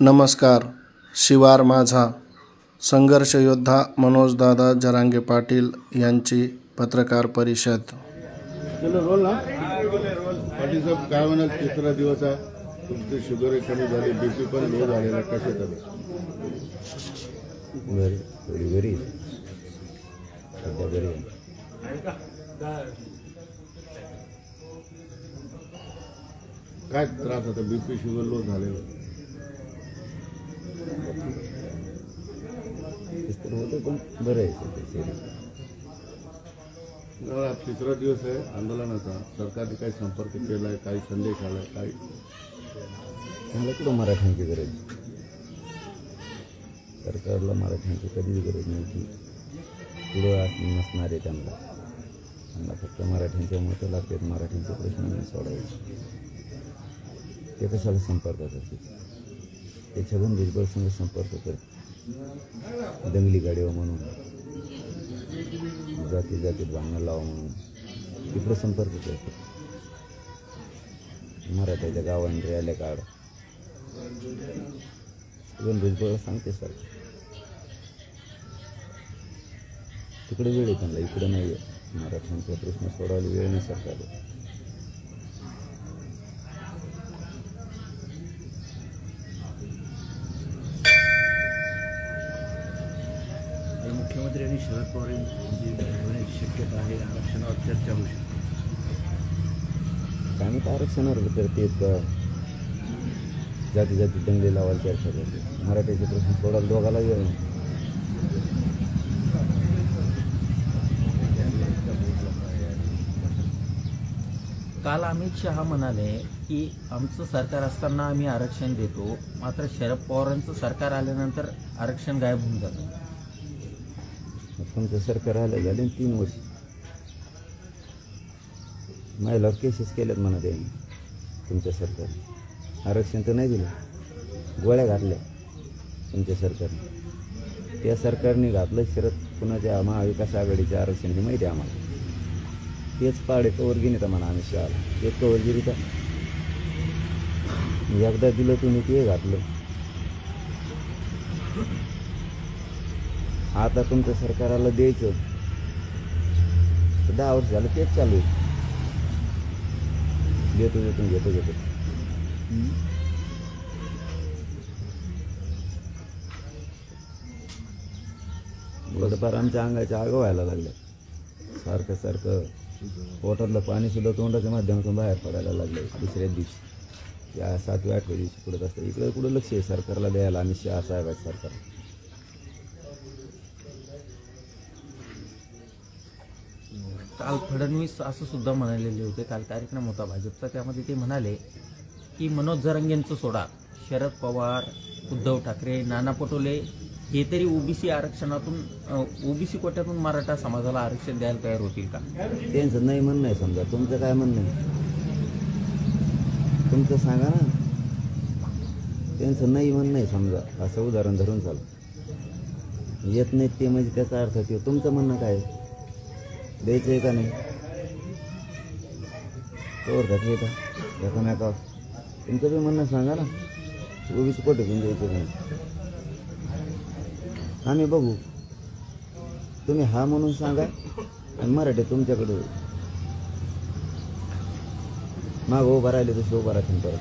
नमस्कार. शिवार माझा संघर्ष योद्धा मनोजदादा जरांगे पाटील यांची पत्रकार परिषद. चलो रोल ना पाटील साहेब काय म्हणाल? तिसरा दिवस आहे. तुमची शुगर कमी झाली बीपी पण लो झालेला कसे झाले? घरी थोडी घरी आहे. सध्या घरी आहे. काय त्रास होता? बीपी शुगर लो झालेला तर होतं पण बरं आहे. मला तिसरा दिवस आहे आंदोलनाचा. सरकारने काही संपर्क केला आहे काही संदेश आलाय काही मला कुठं मराठ्यांची गरज सरकारला मराठ्यांची कधीच गरज नव्हती पुढं असं नसणार आहे त्यांना. त्यांना फक्त मराठ्यांच्या मतं लागतात मराठ्यांचे प्रश्न नाही सोडायचे ते कशाला संपर्कात असते ते भुजबळ संघ संपर्क करते. दंगली गाडीवा म्हणून. जाती जातीत भांडणं लावा म्हणून. तिकडं संपर्क करतो. मराठ्याच्या गावांनी आल्या काढ. छगन भुजबळ सांगते सर. तिकडे वेळ आहे त्यांना इकडे नाही आहे मराठ्यांचा प्रश्न सोडवायला वेळ नाही सरकारला. शरद पवार यांची होण्याची शक्यता आहे आरक्षणावर चर्चा होऊ शकते. काय माहिती आरक्षणावर करतेत का जाती जाती दंगली लावायला चर्चा करते मराठ्याचे प्रश्न सोडायला दोघाला नाही. काल अमित शहा म्हणाले की आमचं सरकार असताना आम्ही आरक्षण देतो मात्र शरद पवारांचं सरकार आल्यानंतर आरक्षण गायब होऊन जातं. तुमचं सरकार आलं झाले तीन वर्ष. महिला केसेस केल्यात म्हणा त्यांनी तुमच्या सरकारने. आरक्षण तर नाही दिलं. गोळ्या घातल्या तुमच्या सरकारने. त्या सरकारने घातलं शरद कुणाच्या महाविकास आघाडीच्या आरक्षण हे माहिती आहे आम्हाला. तेच पाडे कवर घेणे तर म्हणा आम्ही शाळा तेच कवर गिरी का एकदा दिलं तुम्ही ते घातलं. आता तुमचं सरकाराला द्यायचं दहा वर्ष झालं तेच चालू आहे. देतो देतो घेतो घेतो. थोडंफार आमच्या अंगाच्या आग व्हायला लागल्या. सारखं सारखं पोटातलं पाणी सुद्धा तोंडाच्या माध्यमातून बाहेर पडायला लागलं दुसऱ्या दिवशी. या सातव्या आठव्या दिवशी पुढे असतं इकडे कुठं लक्ष आहे सरकारला द्यायला आणि शहा आहेत सरकार काल फडणवीस असं सुद्धा म्हणालेले होते. काल कार्यक्रम होता भाजपचा. त्यामध्ये ते म्हणाले की मनोज जरंगेंचं सोडा. शरद पवार उद्धव ठाकरे नाना पटोले हे तरी ओबीसी आरक्षणातून ओबीसी कोट्यातून मराठा समाजाला आरक्षण द्यायला तयार होतील का? त्यांचं नाही म्हणणं आहे समजा. तुमचं काय म्हणणं आहे? तुमचं सांगा ना. त्यांचं नाही म्हणणं आहे समजा. असं उदाहरण धरून चालू. येत नाहीत ते म्हणजे त्याचा अर्थ किंवा तुमचं म्हणणं काय आहे? द्यायचं आहे का नाही? तोवर घातले का? एकामेकावर तुमचं बी म्हणणं सांगा ना. उगीच कोटे घेऊन द्यायचं नाही? आम्ही बघू. तुम्ही हा म्हणून सांगा आणि मराठी तुमच्याकडे माग उभा राहिले तसे उभा राहतील परत.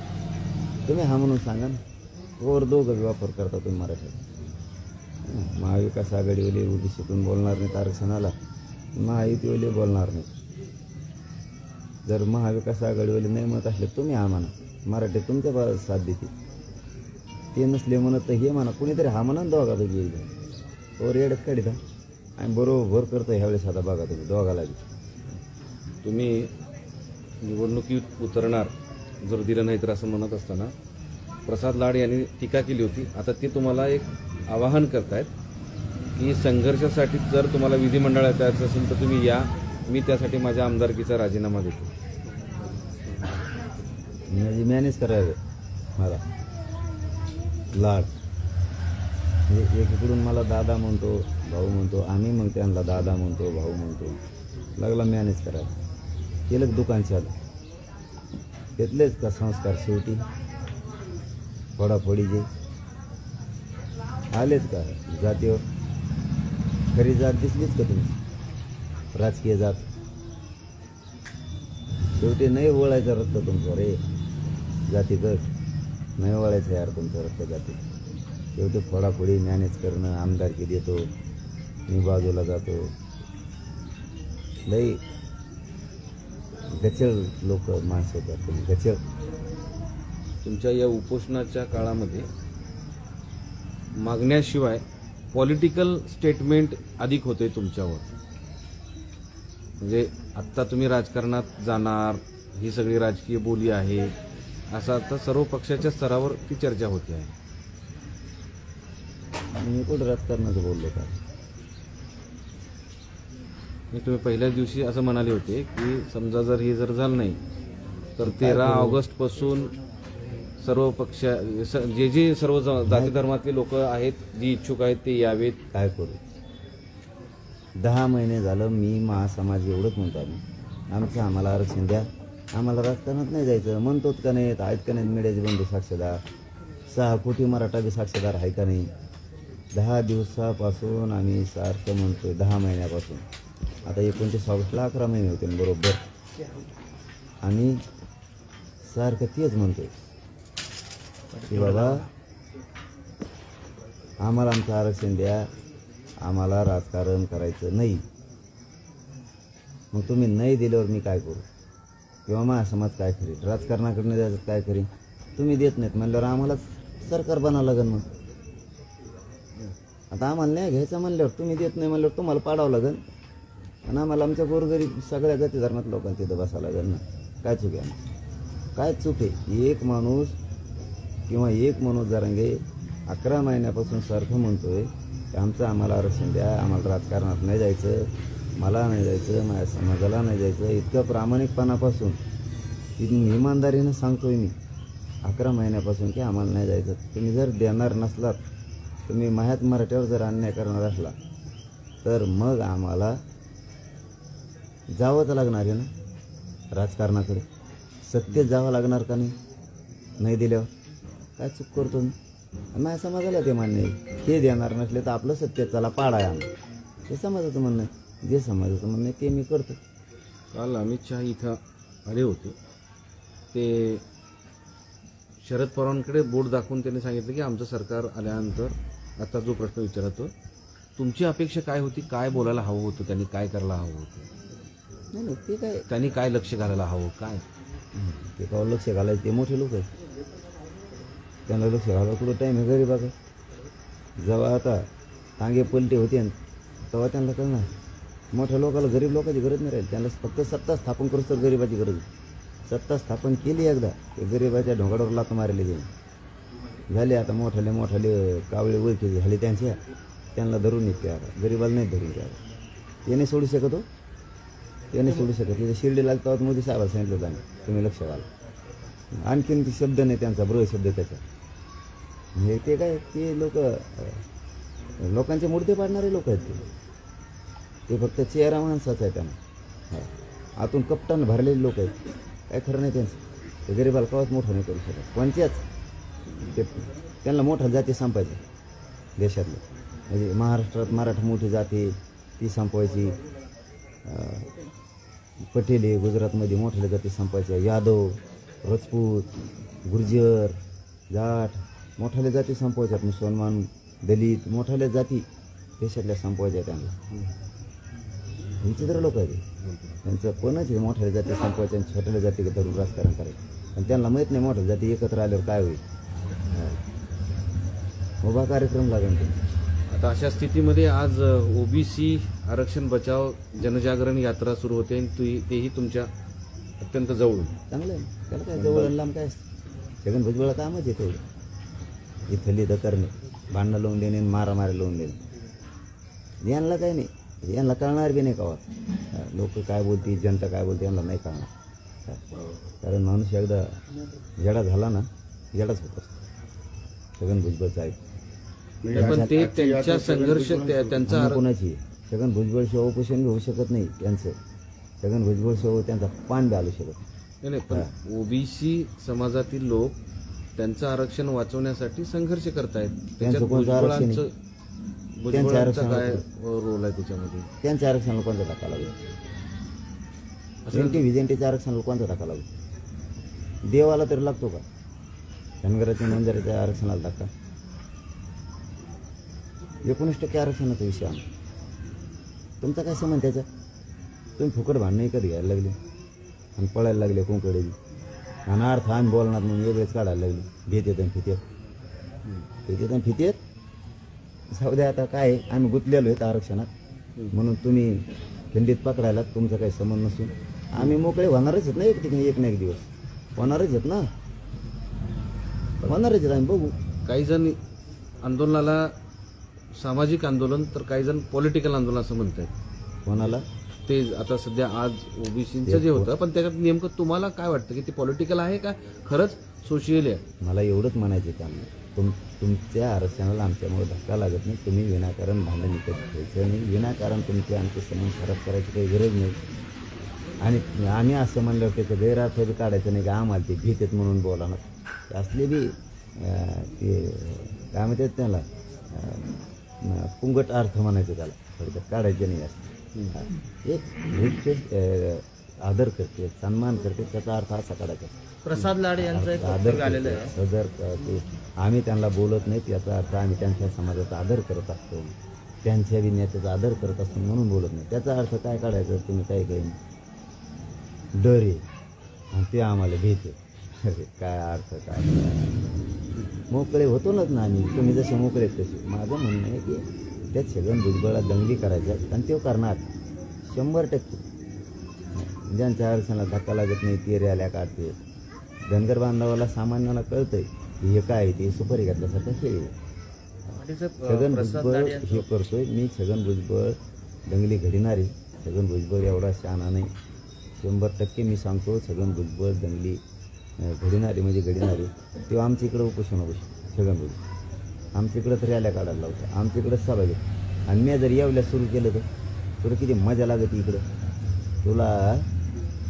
तुम्ही हा म्हणून सांगा ना. वर दोघं बी वापर करता तुम्ही मराठीत. महाविकास आघाडीवाले ओबीसीतून बोलणार नाहीत आरक्षणाला. महायुतीवाले बोलणार नाही. जर महाविकास आघाडीवाले नाही म्हणत असले तुम्ही हा म्हणा. मराठी तुमच्या बा साथ देते ते नसले म्हणत तर हे म्हणा. कुणीतरी हा म्हणा दोघा तुझी एकदा वर येड्यात काढिता आणि बरोबर करतो ह्यावेळेस आता बघा तुम्ही दोघाला बी. तुम्ही निवडणुकीत उतरणार जर दिलं नाही तर असं म्हणत असताना प्रसाद लाड यांनी टीका केली होती. आता ते तुम्हाला एक आवाहन करतायत. की संघर्षासाठी जर तुम्हाला विधिमंडळात जायचं असेल तर तुम्ही या. मी त्यासाठी माझ्या आमदारकीचा राजीनामा देतो. म्हणजे मॅनेज करावे मला. लाड. म्हणजे एकीकडून मला दादा म्हणतो भाऊ म्हणतो आम्ही मग त्यांना दादा म्हणतो भाऊ म्हणतो. लागला मॅनेज करायला केलं दुकान चालू घेतलेच का संस्कार शेवटी? फोडाफोडीचे आलेच का जातीवर? खरी जात दिसलीच का तुम्ही? राजकीय जात. शेवटी नाही वळायचं रक्त तुमचं रे. जातीकडं नाही वळायचं यार तुमचं रक्त जाती शेवटी फोडाफोडी मॅनेज करणं आमदारकी देतो मी बाजूला जातो. लई गचळ लोक माणसं होतात तुम्ही गचळ. तुमच्या या उपोषणाच्या काळामध्ये मागण्याशिवाय पॉलिटिकल स्टेटमेंट अधिक होते तुमच्यावर. म्हणजे आत्ता तुम्ही राजकारणात जाणार ही सगळी राजकीय बोली आहे असं आता सर्व पक्षाच्या स्तरावर ती चर्चा होते. आहे मी कुठं राजकारणाचं बोललो का? तुम्ही पहिल्याच दिवशी असं म्हणाले होते की समजा जर हे जर झालं नाही तर तेरा ऑगस्टपासून सर्व पक्ष स- जे जे सर्व ज- जाती धर्मातले लोक आहेत जी इच्छुक आहेत ते यावेत. काय करू? दहा महिने झालं मी महासमाज एवढंच म्हणतो आम्ही. आमचं आम्हाला आरक्षण द्या. आम्हाला राजकारणात नाही जायचं. म्हणतोच का नाही आहेत का नाहीत मीडियाचे बंधू साक्षीदार? सहा कोटी मराठा बी साक्षीदार आहे का नाही? दहा दिवसापासून आम्ही सारखं म्हणतोय दहा महिन्यापासून. आता एकोणतीस ऑगस्टला अकरा महिने होते बरोबर? आणि सारखं तेच म्हणतोय. की बाबा आम्हाला आमचं आरक्षण द्या. आम्हाला राजकारण करायचं नाही. मग तुम्ही नाही दिल्यावर मी काय करू? किंवा माझा समाज काय करेल? राजकारणाकडनं द्यायचं काय करीन तुम्ही देत नाहीत म्हणल्यावर आम्हालाच सरकार बनावं लागेल मग. आता आम्हाला नाही घ्यायचं म्हणल्यावर तुम्ही देत नाही म्हणल्यावर तुम्हाला पाडावं लागेल. आणि आम्हाला आमच्या गोरगरीब सगळ्या जाती धर्मात लोकांना तिथं बसावं लागेल ना. काय चूक आहे? काय चूक आहे? एक माणूस किंवा एक मनोज जरांगे अकरा महिन्यापासून सारखं म्हणतोय की आमचं आम्हाला आरक्षण द्या आम्हाला राजकारणात नाही जायचं मला नाही जायचं माझ्या समाजाला नाही जायचं. इतकं प्रामाणिकपणापासून इ- इमानदारीनं सांगतोय मी अकरा महिन्यापासून की आम्हाला नाही जायचं. तुम्ही जर देणार नसलात तुम्ही माह्यात मराठ्यावर जर अन्याय करणार असला तर मग आम्हाला जावंच लागणार आहे ना राजकारणाकडे? सत्य जावं लागणार का नाही? नाही दिल्यावर? काय चूक करतो? मी माझ्या समाजाला ते मान्य आहे. हे देणार नसले तर आपलं सत्तेत चला पाडा आहे हे समाजाचं म्हणणं आहे. जे समाजाचं म्हणणं आहे ते मी करतो. काल अमित शहा इथं आले होते. ते शरद पवारांकडे बोट दाखवून त्यांनी सांगितलं की आमचं सरकार आल्यानंतर आता जो प्रश्न विचारतो तुमची अपेक्षा काय होती? काय बोलायला हवं होतं? त्यांनी काय करायला हवं होतं? नाही नाही ते काय त्यांनी काय लक्ष घालायला हवं? काय? ते का लक्ष घालायचे? ते मोठे लोक आहेत. त्यांना लक्ष घालायला कुठं टाईम आहे गरीबाचा जेव्हा आता टांगे पलटे होते तेव्हा त्यांना कळणार. मोठ्या लोकाला गरीब लोकांची गरज नाही राहील. त्यांना फक्त सत्ता स्थापन करूच तर गरीबाची गरज सत्ता स्थापन केली एकदा ते गरीबाच्या ढोंगाडावर लात मारले गेले. झाले आता मोठाले मोठाले कावळे ओळखी झाले त्यांच्या. त्यांना धरून येते आता. गरीबाला नाही धरून आता ते नाही सोडू शकत हो. ते नाही सोडू शकत तिथे शिर्डी लागतात मोदी साहेबाला सांगितलं होतं तुम्ही लक्ष घाला. आणखीन शब्द नाही त्यांचा ब्रह शब्द त्याचा. हे ते काय ते लोक लोकांचे मुडते पाडणारे लोक आहेत ते. ते फक्त चेहरा माणसाचा आहे त्यांना. आतून कपटान भरलेले लोक आहेत. काय खरं नाही त्यांचं. ते गरीबाला कवाच मोठं नाही करू शकत. कोणत्याच ते त्यांना मोठा जाती संपायचे देशातलं. म्हणजे महाराष्ट्रात मराठा मोठी जाती ती संपवायची. पटेले गुजरातमध्ये मोठ्या जाती संपायच्या यादव राजपूत गुर्जर जाट. मोठ्याल्या जाती संपवायच्यात मुसलमान दलित मोठ्याल्या जाती देशातल्या संपवायच्या त्यांना. विचित्र लोक आहेत. हे. त्यांचं पणच आहे मोठ्या जाती संपवायच्या आणि छोट्याल्या जाती धरून राजकारण करायचं. आणि त्यांना माहीत नाही मोठ्या जाती एकत्र आल्यावर काय होईल. हा. उभा कार्यक्रम लागेल आता अशा स्थितीमध्ये आज ओबीसी आरक्षण बचाव जनजागरण यात्रा सुरू होते आणि ती- तेही तुमच्या अत्यंत जवळून. चांगलं आहे. त्याला काय जवळ लांब काय असतं? छगन भुजबळ कामच तेवढं. इथं लिहिलं करणे. भांडणं लावून देणे आणि मारामारी लावून देणे. यांना काही नाही. यांना कळणार बी नाही का लोक काय बोलतील जनता काय बोलते यांना नाही कळणार. कारण माणूस एकदा जडा झाला ना जडाच होत असतो. छगन भुजबळचा आहे पण ते त्यांच्या संघर्ष त्या- त्यांचा कोणाची? आहे? छगन भुजबळ शिवाय उपोषण होऊ शकत नाही त्यांचं छगन भुजबळ शिवाय त्यांचा पान आलू शकत नाही. नाही नाही पण ओबीसी समाजातील लोक त्यांचं आरक्षण वाचवण्यासाठी संघर्ष करतायत. त्याच्यात कोणतं आरक्षण आहे? भुजबळांचं भुजबळांचा आरक्षण काय रोल आहे त्याच्यामध्ये? त्यांच्या आरक्षणाला कोणता धक्का लागला? एनटी व्हिजेंटीच्या आरक्षणाला कोणता धक्का लागतो देवाला तरी लागतो का? धनगराच्या मंदिराच्या आरक्षणाला धक्का? एकोणीस टक्के आरक्षणाचा विषय आहे तुमचा काय संबंध त्याचा? तुम्ही फुकट भांडणं कधी घ्यायला लागले? आणि पळायला लागले कोंकडे अर्थ आम्ही बोलणार म्हणून वेगळेच काढायला लागले. भीत येत फितेत भीत येत फितेत जाऊ द्या आता काय आम्ही गुंतलेलो आहेत आरक्षणात. म्हणून तुम्ही खंडीत पकडायला तुमचा काही संबंध नसून. आम्ही मोकळे होणारच आहेत ना एक ठिकाणी एक ना एक दिवस. होणारच आहेत ना? होणारच आहेत आम्ही बघू. काही जण आंदोलनाला सामाजिक आंदोलन तर काही जण पॉलिटिकल आंदोलन असं म्हणतात कोणाला? ते आता सध्या आज ओबीसीचं जे होतं पण त्याच्यात नेमकं तुम्हाला काय वाटतं की ते पॉलिटिकल आहे का? खरंच सोशियल आहे? मला एवढंच म्हणायचं काम. तुम तुमच्या आरक्षणाला आमच्यामुळे धक्का लागत नाही. तुम्ही विनाकारण भांडण विकत घ्यायचं नाही. विनाकारण तुमचे आमचे संबंध खराब करायची काही गरज नाही. आणि आम्ही असं म्हणल्यावर त्याचं गैरअर्थ बी काढायचं नाही का आम्हाला ते भीत आहेत म्हणून बोला ना. ते असले बी ते काय म्हणतात त्याला पुंगट अर्थ म्हणायचं त्याला. थोडक्यात काढायचं नाही असं. एक भेटते आदर करते सन्मान करते त्याचा अर्थ असा काढायचा प्रसाद लाड यांचं एक आदर पुस्तक आलेलं आहे. सदर आम्ही त्यांना बोलत नाही याचा अर्थ आम्ही त्यांच्या समाजाचा आदर करत असतो. त्यांच्या विन्याचा आदर करत असतो म्हणून बोलत नाही. त्याचा अर्थ काय काढायचा? तुम्ही काय काही डर आहे. आणि ते आम्हाला भीत अरे काय अर्थ काय मोकळे होतोच ना आम्ही. तुम्ही जसे मोकळे तसे. माझं म्हणणं आहे की त्या छगन भुजबळला दंगली करायच्या आणि ते करणार. शंभर टक्के. ज्यांच्या आरक्षणाला धक्का लागत नाही ते रॅल्या काढते. धनगर बांधवाला सामान्याला कळतंय की हे काय आहे ते सुपारी घातल्यासारखं खेळ छगन भुजबळ हे करतोय मी छगन भुजबळ दंगली घडणारे छगन भुजबळ एवढा शहाणा नाही. शंभर टक्के मी सांगतो छगन भुजबळ दंगली घडणारे म्हणजे घडणारे तेव्हा आमच्या इकडं उपोषण बसू छगन भुजबळ. आमच्या इकडं तर रॅल्या काढायला लावतं. आमच्या इकडं सभा आणि मी जर येवल्या सुरू केलं तर तुला किती मजा लागते इकडं. तुला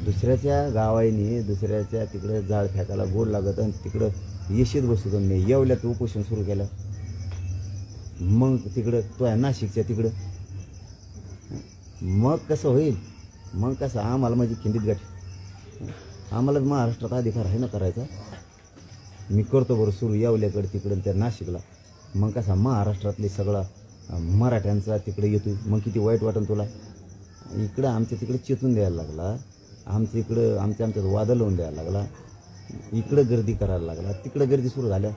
दुसऱ्याच्या गावाईने दुसऱ्याच्या तिकडं जाळ फेकायला गोड लागत आणि तिकडं येशीत बसतो मी. येवल्यात उपोषण सुरू केलं. मग तिकडं तो आहे नाशिकच्या तिकडं. मग कसं होईल? मग कसं? आम्हाला माझी खिंडीत गाठी. आम्हाला महाराष्ट्रात अधिकार आहे ना करायचा? मी करतो बरं सुरू येवल्याकडे तिकडं त्या नाशिकला. मग कसा महाराष्ट्रातले सगळा मराठ्यांचा तिकडे येतो मग किती वाईट वाटन तुला? इकडं आमच्या तिकडे चेतून द्यायला लागला. आमच्या इकडं आमच्या आमच्यात वादळ लावून द्यायला लागला. इकडं गर्दी करायला लागला. तिकडं गर्दी सुरू झाल्या.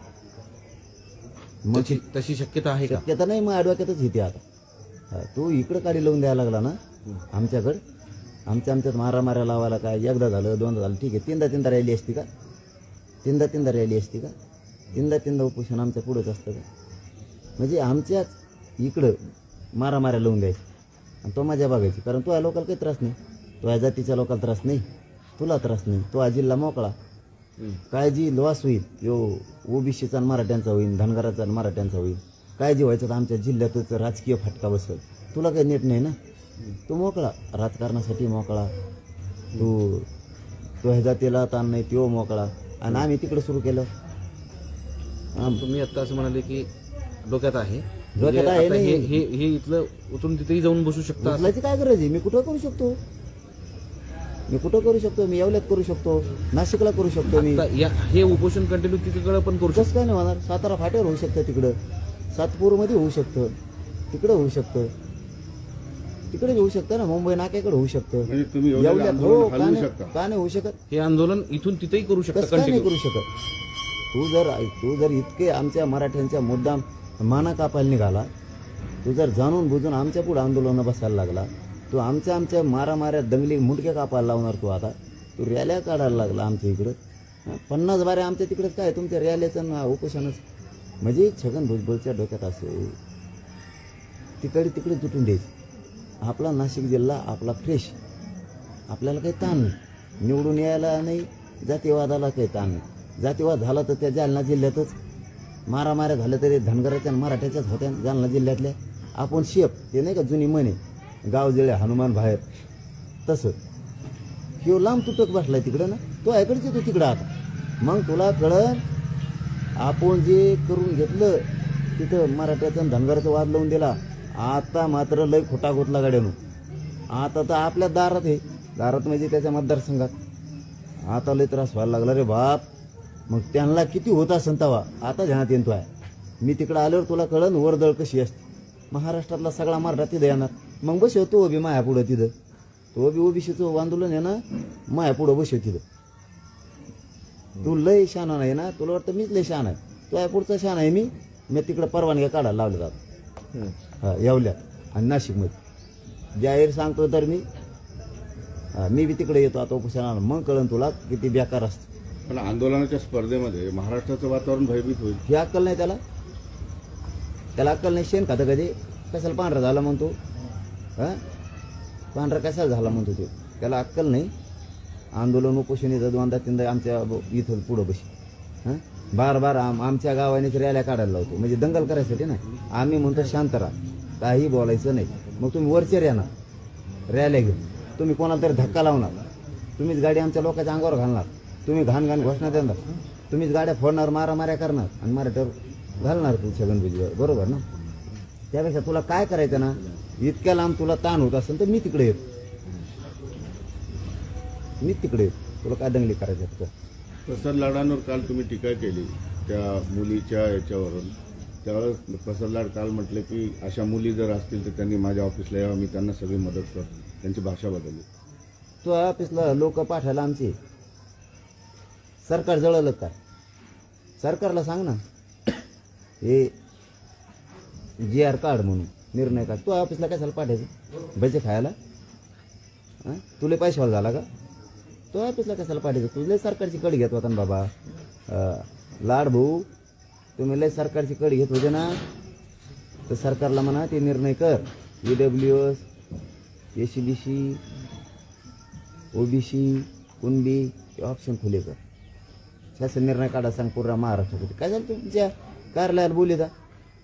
मग तशी तशी शक्यता आहे का? शक्यता नाही मग ॲडव्होकेटच येते आता. हा, तू इकडं काढी लावून द्यायला लागला ना आमच्याकडं. आमच्या आमच्यात मारा मारा लावायला काय? एकदा झालं दोनदा झालं. ठीक आहे तीनदा तीनदा रॅली असती का? तीनदा तीनदा रॅली असती का? तीनदा तीनदा उपोषण आमच्या पुढंच असतं का? म्हणजे आमच्याच इकडं मारा मारा लावून द्यायची आणि तो माझ्या बघायची. कारण तो या लोकांना काही त्रास नाही. तो या जातीच्या लोकांना त्रास नाही. तुला त्रास नाही. तो जिल्हा मोकळा. काळजी लॉस होईल. यो ओबीसीचा आणि मराठ्यांचा होईल. धनगराचा आणि मराठ्यांचा होईल. काळजी व्हायचं तर आमच्या जिल्ह्यातच राजकीय फटका बसेल. तुला काही नेट नाही ना? तू मोकळा. राजकारणासाठी मोकळा. तू तो ह्या जातीला ताण नाही. तो मोकळा. आणि आम्ही तिकडे सुरू केलं. तुम्ही आता असं म्हणाले की डोक्यात आहे. डोक्यात म्हणजे आहे आता हे नाही. हे हे इथलं उतरून तिथेही जाऊन बसू शकता असं? उचलायची काय गरज आहे? मी कुठं करू शकतो? मी कुठं करू शकतो? मी येवल्यात करू शकतो? नाशिकला करू शकतो मी. आता या हे उपोषण कंटिन्यू तिकडे पण करू कसं काय नाही होणार? सातारा फाट्यावर होऊ शकतं तिकडं. सातपूरमध्ये होऊ शकतं. तिकडं होऊ शकतं. तिकडे होऊ शकतं ना? मुंबई नाक्याकडे होऊ शकतं. म्हणजे तुम्ही एवढं येवल्यात आंदोलन हो का हलवू नाही शकता. का नाही होऊ शकत. शकता हे आंदोलन इथून तिथेही करू शकता कसं काय नाही कंटिन्यू करू शकत? तू जर तू जर इतके आमच्या मराठ्यांच्या मुद्दाम माना कापायला निघाला. तू जर जाणून बुजून आमच्या पुढे आंदोलनं बसायला लागला तू आमच्या आमच्या मारामाऱ्या दंगली मुंडके कापायला लावणार तू आता. तू रॅल्या काढायला लागला आमच्या इकडं. पन्नास बाऱ्या आमच्या तिकडं काय? तुमच्या रॅल्याचं ना उपोषणच. म्हणजे छगन भुजबळच्या डोक्यात असं तिकडे तिकडे तुटून द्यायचं. आपला नाशिक जिल्हा आपला फ्रेश आपल्याला काही ताण नाही. निवडून यायला नाही जातीवादाला काही ताण नाही. जातीवाद झाला तर त्या जालना जिल्ह्यातच मारामाऱ्या झाल्या तरी धनगराच्या आणि मराठ्याच्याच होत्या जालना जिल्ह्यातल्या. आपण शेप ते नाही का जुनी म्हणे गाव जळे हनुमान बाहेर. तसं. किंवा लांब तुटक बसलाय तिकडं ना. तो ऐकडचे तू तिकडं आता. मग तुला कळन आपण जे करून घेतलं तिथं मराठ्याचा धनगराचा धनगराचं वाद लावून दिला आता मात्र लय खोटा खोटला गाड्यानं. आता तर आपल्या दारात आहे. दारात म्हणजे त्याच्या मतदारसंघात. आता लय त्रास व्हायला लागला रे बाप. मग त्यांना किती होत असेल तवा आता ध्यानात येतो आहे मी तिकडं आल्यावर तुला कळन वरदळ कशी असते. महाराष्ट्रातला सगळा मराठा तिथं येणार. मग बसव तो बी माया पुढं तिथं. तो बी ओबीसीचं आंदोलन आहे ना माया पुढं बसव तिथं. तू लय शहाणा नाही ना तुला वाटतं मीच लय शहाणा आहे. तो आहे पुढचा शहाणा आहे मी मी तिकडं परवानग्या काढायला लावल्या जात हा येवल्यात आणि नाशिकमध्ये. जाहीर सांगतो तर मी. हा, मी बी तिकडे येतो आता उपोषणाला. मग कळन तुला किती बेकार असतं. पण आंदोलनाच्या स्पर्धेमध्ये महाराष्ट्राचं वातावरण भयभीत होईल. ही अक्कल नाही त्याला? त्याला अक्कल नाही. शेण खातं कधी? कशाला पांढरा झाला म्हणतो? हां? पांढरा कशाला झाला म्हणतो तो? त्याला अक्कल नाही. आंदोलन उपोषणीचं दोनदा तीनदा आमच्या इथं पुढं बशी. हां? बार बार आम आमच्या गावानेच रॅल्या काढायला लावतो. म्हणजे दंगल करायसाठी ना? आम्ही म्हणतो शांत राहा. काही बोलायचं नाही. मग तुम्ही वरचेर येणार रॅल्या घेऊन. तुम्ही कोणाला तरी धक्का लावणार. तुम्हीच गाडी आमच्या लोकांच्या अंगावर घालणार. तुम्ही घाण घाण घोषणा देणार. तुम्हीच गाड्या फोडणार मारामाऱ्या करणार आणि मराठ्यावर घालणार तू छगन भुजबळ. बरोबर ना? त्यापेक्षा तुला काय करायचं ना? इतक्या लांब तुला ताण होत असेल तर मी तिकडे येतो. मी तिकडे येतो. तुला काय दंगली करायचं तर प्रसाद लाडांवर काल तुम्ही टीका केली त्या मुलीच्या याच्यावरून. त्यावेळेस प्रसाद लाड काल म्हटले की अशा मुली जर असतील तर त्यांनी माझ्या ऑफिसला यावं मी त्यांना सगळी मदत करतो. त्यांची भाषा बदलली. तो ऑफिसला लोक पाठवायला आमचे. सरकार जळलं काय सरकारला सांग ना. हे जी आर कार्ड म्हणून निर्णय काढ तू ऑफिसला कशाला पाठायचं भजे खायला? हां? तुला पैशावाला झाला का? तो ऑफिसला कशाला पाठायचं तुझे सरकारची कडी घेत होता ना बाबा. लाड भाऊ तुम्ही लय सरकारची कडी घेत होते ना. तर सरकारला म्हणा ते निर्णय कर. E W S A C B C O B C Kunbi हे ऑप्शन खुले कर. शासन निर्णय काढा सांग पूर्ण महाराष्ट्रामध्ये काय झालं तुमच्या कार्यालयाला बोली जा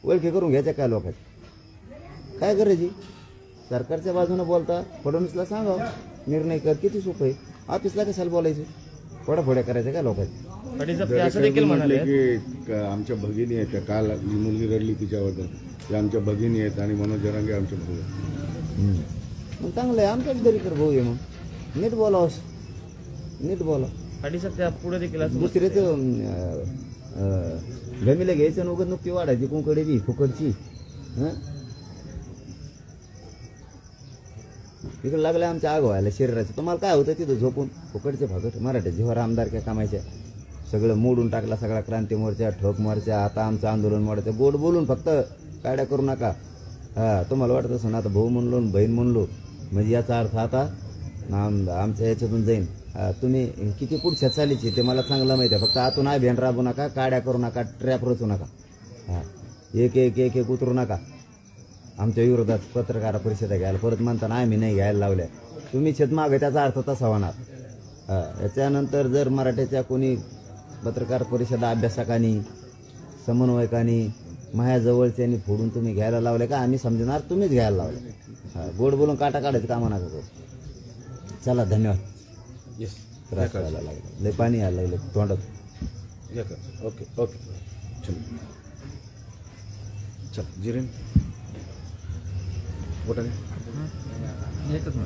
ओळखी करून घ्यायच्या काय लोकांची? काय करायची सरकारच्या बाजूनं बोलता फडणवीसला सांगावं निर्णय कर किती सोपं आहे? ऑफिसला कशाला बोलायचं? फोड्या करायच्या काय लोकांची? दरेकर म्हटले की क- आमच्या भगिनी आहेत त्या काल मुलगी रडली तिच्याबद्दल. त्या आमच्या भगिनी आहेत आणि मनोज जरांगे आमच्या भाऊ आहेत. मग चांगलं आहे आमच्याच दरी कर भाऊ आहे मग. नीट बोलावस. नीट बोला. पुढे देखील दुसऱ्याचं गमीला घ्यायचं उगत नुकती वाढायची कुंकडे बी फुकडची हं? तिकडे लागले आमच्या आग व्हायला शरीराचं तुम्हाला काय होतं तिथं झोपून? फुकडचे फकट. मराठा जेव्हा आमदार काय कामायच्या सगळं मोडून टाकला सगळा क्रांती मोर्चा ठोक मोर्चा आता आमचं आंदोलन मोडायचं. गोड बोलून फक्त काड्या करू नका. हा तुम्हाला वाटत असं ना आता भाऊ म्हणलो बहीण म्हणलो. म्हणजे याचा अर्थ आता आम आमच्या याच्यातून जाईन. तुम्ही किती पुढच्या चालीचे ते मला चांगलं माहिती आहे. फक्त आतून आहे राबू नका काड्या करू नका ट्रॅप रचू नका. हां. एक एक एक एक उतरू नका. आमच्या विरोधात पत्रकार परिषदा घ्यायला परत म्हणताना आम्ही नाही घ्यायला लावल्या. तुम्ही छेद मागे त्याचा अर्थ तसा होणार. याच्यानंतर जर मराठ्याच्या कोणी पत्रकार परिषदा अभ्यासकांनी समन्वयकांनी आणि फोडून तुम्ही घ्यायला लावले का? आम्ही समजणार तुम्हीच घ्यायला लावले. गोड बोलून काटा काढायचं कामा नका चला धन्यवाद. येस त्रास व्हायला लागला. लय पाणी यायला लागलं तोंडात. या का ओके ओके चलो चल जिरेन बोटाने एकच